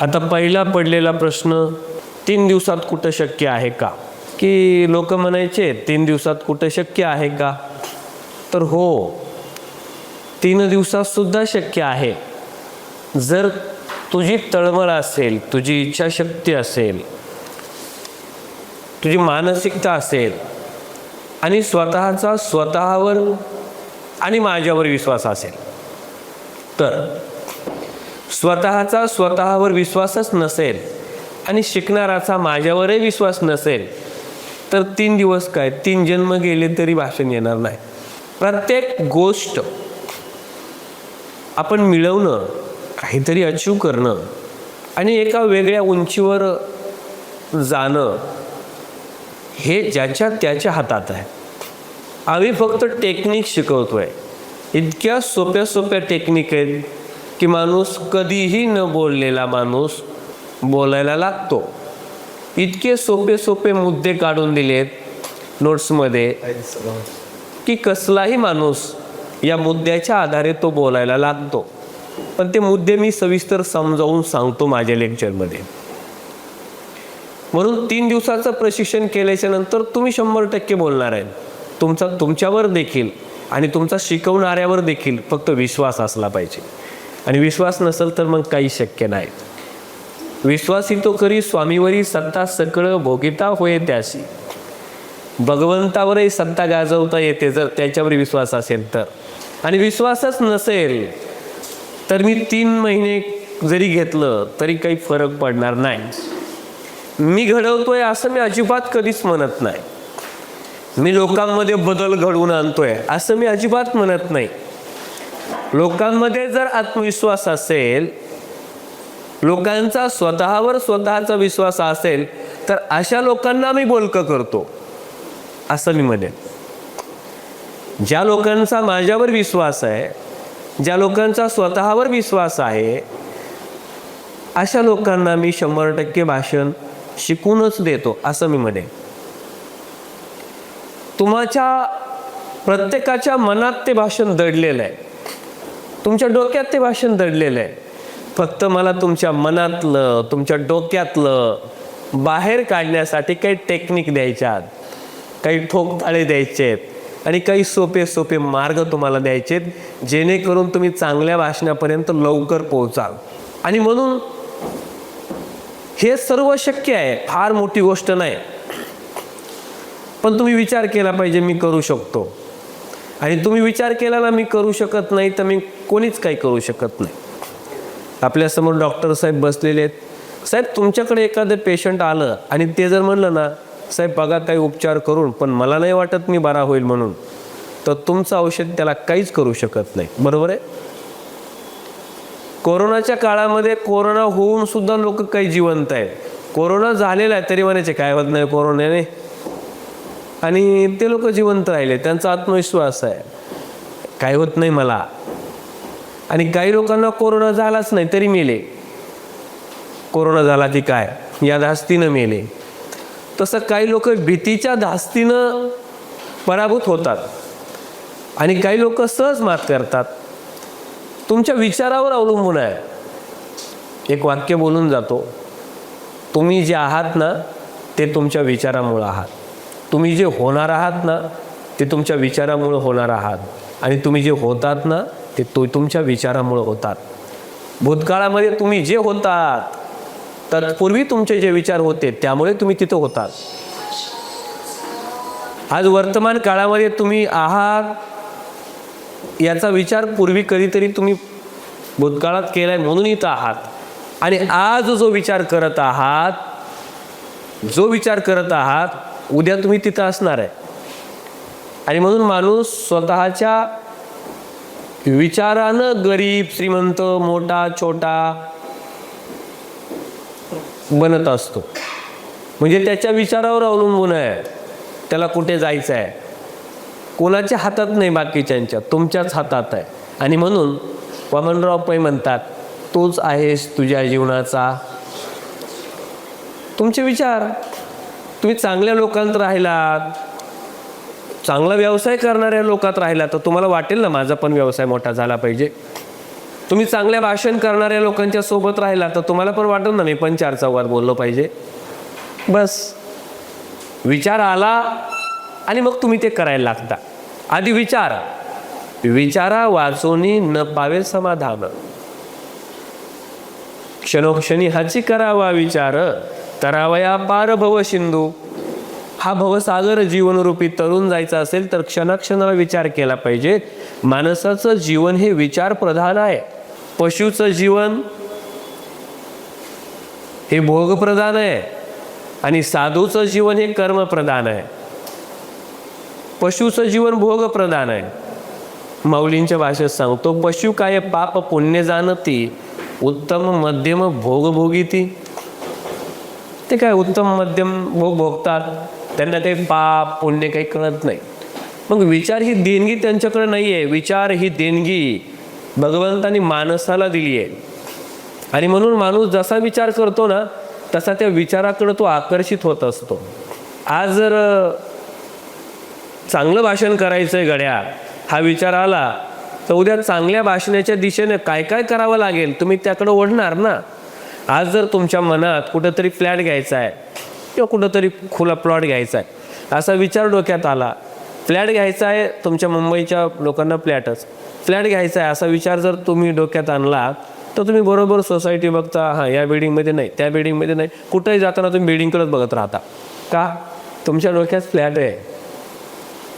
आता पहिला पडलेला प्रश्न तीन दिवसात कुठं शक्य आहे का? की लोक म्हणायचे तीन दिवसात कुठं शक्य आहे का? तर हो तीन दिवसात सुद्धा शक्य आहे. जर तुझी तळमळ असेल तुझी इच्छाशक्ती असेल तुझी मानसिकता असेल आणि स्वतःचा स्वतःवर आणि माझ्यावर विश्वास असेल तर स्वतःचा स्वतःवर विश्वासच नसेल आणि शिकणाराचा माझ्यावरही विश्वास नसेल तर तीन दिवस काय? तीन जन्म गेले तरी भाषण येणार नाही. प्रत्येक गोष्ट आपण मिळवणं काहीतरी अचीव करणं आणि एका वेगळ्या उंचीवर जाणं हे ज्याच्या त्याच्या हातात आहे. आम्ही फक्त टेक्निक शिकवतो आहे इतक्या सोप्या सोप्या टेक्निक आहेत. की माणूस कधीही न बोललेला माणूस बोलायला लागतो. इतके सोपे सोपे मुद्दे काढून दिलेत नोट्समध्ये की कसलाही माणूस या मुद्द्याच्या आधारे तो बोलायला लागतो. पण ते मुद्दे मी सविस्तर समजावून सांगतो माझ्या लेक्चरमध्ये. म्हणून तीन दिवसाचं प्रशिक्षण केल्याच्यानंतर तुम्ही शंभर टक्के बोलणार आहे तुमचा तुमच्यावर देखील आणि तुमचा शिकवणाऱ्यावर देखील फक्त विश्वास असला पाहिजे. आणि विश्वास नसेल तर मग काही शक्य नाही. विश्वासी तो करी स्वामीवरी सत्ता सकळ भोगिता होय त्याशी. भगवंतावरही सत्ता गाजवता येते जर त्याच्यावर विश्वास असेल तर. आणि विश्वासच नसेल तर मी तीन महिने जरी घेतलं तरी काही फरक पडणार नाही. मी घडवतोय असं मी अजिबात कधीच म्हणत नाही. मी लोकांमध्ये बदल घडवून आणतोय असं मी अजिबात म्हणत नाही. लोकांमध्ये जर आत्मविश्वास असेल लोकांचा स्वतःवर स्वतःचा विश्वास असेल तर अशा लोकांना मी बोलकं करतो असं मी म्हणेन. ज्या लोकांचा माझ्यावर विश्वास आहे ज्या लोकांचा स्वतःवर विश्वास आहे अशा लोकांना मी शंभर टक्के भाषण शिकूनच देतो असं मी म्हणेन. तुमच्या प्रत्येकाच्या मनात ते भाषण दडलेलं आहे. तुमच्या डोक्यात ते भाषण दडलेलं आहे. फक्त मला तुमच्या मनातलं तुमच्या डोक्यातलं बाहेर काढण्यासाठी काही टेक्निक द्यायच्या काही ठोकताळे द्यायचे आहेत आणि काही सोपे सोपे मार्ग तुम्हाला द्यायचे आहेत जेणेकरून तुम्ही चांगल्या भाषणापर्यंत लवकर पोहोचाल. आणि म्हणून हे सर्व शक्य आहे फार मोठी गोष्ट नाही. पण तुम्ही विचार केला पाहिजे मी करू शकतो. आणि तुम्ही विचार केला ना मी करू शकत नाही तर मी कोणीच काही करू शकत नाही. आपल्यासमोर डॉक्टर साहेब बसलेले आहेत. साहेब तुमच्याकडे एखादं पेशंट आलं आणि ते जर म्हणलं ना साहेब बघा काही उपचार करून पण मला नाही वाटत मी बरा होईल म्हणून. तर तुमचं औषध त्याला काहीच करू शकत नाही. बरोबर आहे? कोरोनाच्या काळामध्ये कोरोना होऊन सुद्धा लोक काही जिवंत आहेत. कोरोना झालेला आहे तरी म्हणायचे काय होत नाही कोरोनाने आणि ते लोक जिवंत राहिले. त्यांचा आत्मविश्वास आहे. काय होत नाही मला. आणि काही लोकांना कोरोना झालाच नाही तरी मेले. कोरोना झाला ती काय? या धास्तीनं मेले. तसं काही लोक भीतीच्या धास्तीनं पराभूत होतात. आणि काही लोक सहज मात करतात. तुमच्या विचारावर अवलंबून आहे. एक वाक्य बोलून जातो. तुम्ही जे आहात ना ते तुमच्या विचारामुळं आहात. तुम्ही जे होणार आहात ना ते तुमच्या विचारामुळं होणार आहात. आणि तुम्ही जे होतात ना ते तो तुमच्या विचारामुळं होतात. भूतकाळामध्ये तुम्ही जे होतात तत्पूर्वी तुमचे जे विचार होते त्यामुळे तुम्ही तिथं होतात. आज वर्तमान काळामध्ये तुम्ही आहात याचा विचार पूर्वी कधीतरी तुम्ही भूतकाळात केलाय म्हणून इथं आहात. आणि आज जो विचार करत आहात जो विचार करत आहात उद्या तुम्ही तिथं असणार आहे. आणि म्हणून माणूस स्वतःच्या विचारानं गरीब श्रीमंत मोठा छोटा बनत असतो. म्हणजे त्याच्या विचारावर अवलंबून आहे. त्याला कुठे जायचं आहे? कोणाच्या हातात नाही बाकीच्यांच्या तुमच्याच हातात आहे. आणि म्हणून वामनराव पै म्हणतात तोच आहेस तुझ्या जीवनाचा. तुमचे विचार. तुम्ही चांगल्या लोकांत राहिलात चांगला व्यवसाय करणाऱ्या लोकात राहिला तर तुम्हाला वाटेल ना माझा पण व्यवसाय मोठा झाला पाहिजे. तुम्ही चांगल्या भाषण करणाऱ्या लोकांच्या सोबत राहिला तर तुम्हाला पण वाटेल ना मी पण चार चौघात बोललो पाहिजे. बस. विचार आला आणि मग तुम्ही ते करायला लागता. आधी विचारा. विचारा वाचोनी न पावे समाधान. क्षणोक्षणी हाची करावा विचार. तरावया पार भव सिंधू. हा भवसागर जीवनरूपी तरुण जायचा असेल तर क्षणाक्षणाला विचार केला पाहिजे. माणसाचं जीवन हे विचार प्रधान आहे. पशुचं जीवन हे भोगप्रधान आहे. आणि साधूचं जीवन हे कर्मप्रधान आहे. पशुचं जीवन भोगप्रधान आहे. माऊलींच्या भाषेत सांगतो पशु काय पाप पुण्य जाणती उत्तम मध्यम भोगभोगी ती ते काय उत्तम मध्यम भोग भोगतात. त्यांना ते पाप पुण्य काही कळत नाही. मग विचार ही देणगी त्यांच्याकडे नाही आहे विचार ही देणगी भगवंतानी माणसाला दिली आहे. आणि म्हणून माणूस जसा विचार करतो ना तसा त्या विचाराकडं तो आकर्षित होत असतो. आज जर चांगलं भाषण करायचं आहे गड्या हा विचार आला तर उद्या चांगल्या भाषणाच्या दिशेने काय काय करावं लागेल? तुम्ही त्याकडं ओढणार ना. आज जर तुमच्या मनात कुठंतरी फ्लॅट घ्यायचा आहे किंवा कुठंतरी खुला प्लॉट घ्यायचा आहे असा विचार डोक्यात आला फ्लॅट घ्यायचा आहे तुमच्या मुंबईच्या लोकांना फ्लॅटच. फ्लॅट घ्यायचा आहे असा विचार जर तुम्ही डोक्यात आणला तर तुम्ही बरोबर सोसायटी बघता हां या बिल्डिंगमध्ये नाही त्या बिल्डिंगमध्ये नाही कुठंही जाताना तुम्ही बिल्डिंगकडेच बघत राहता. का? तुमच्या डोक्यात फ्लॅट आहे.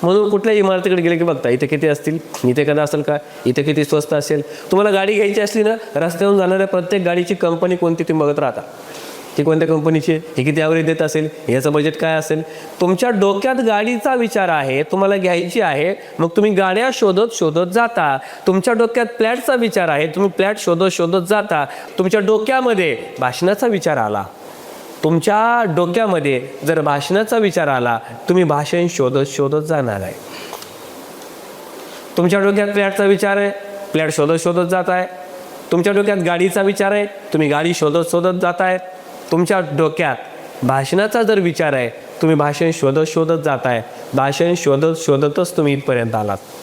म्हणून कुठल्या इमारतीकडे गेले की बघता इथे किती असतील इथे कदा असेल का इथे किती स्वस्त असेल. तुम्हाला गाडी घ्यायची असली ना रस्त्यावरून जाणाऱ्या प्रत्येक गाडीची कंपनी कोणती तुम्ही बघत राहता. ती कोणत्या कंपनीची आहे? ही किती ॲव्हरेज देत असेल? याचं बजेट काय असेल? तुमच्या डोक्यात गाडीचा विचार आहे तुम्हाला घ्यायची आहे मग तुम्ही गाड्या शोधत शोधत जाता. तुमच्या डोक्यात फ्लॅटचा विचार आहे तुम्ही फ्लॅट शोधत शोधत जाता. तुमच्या डोक्यामध्ये भाषणाचा विचार आला. तुमच्या डोक्यामध्ये जर भाषणाचा विचार आला तुम्ही भाषण शोधत शोधत जाणार आहे. तुमच्या डोक्यात प्लॅटचा विचार आहे प्लॅट शोधत शोधत जात आहे. तुमच्या डोक्यात गाडीचा विचार आहे तुम्ही गाडी शोधत शोधत जात आहे. तुमच्या डोक्यात भाषणाचा जर विचार आहे तुम्ही भाषण शोधत शोधत जात आहे. भाषण शोधत शोधतच तुम्ही इथपर्यंत आलात.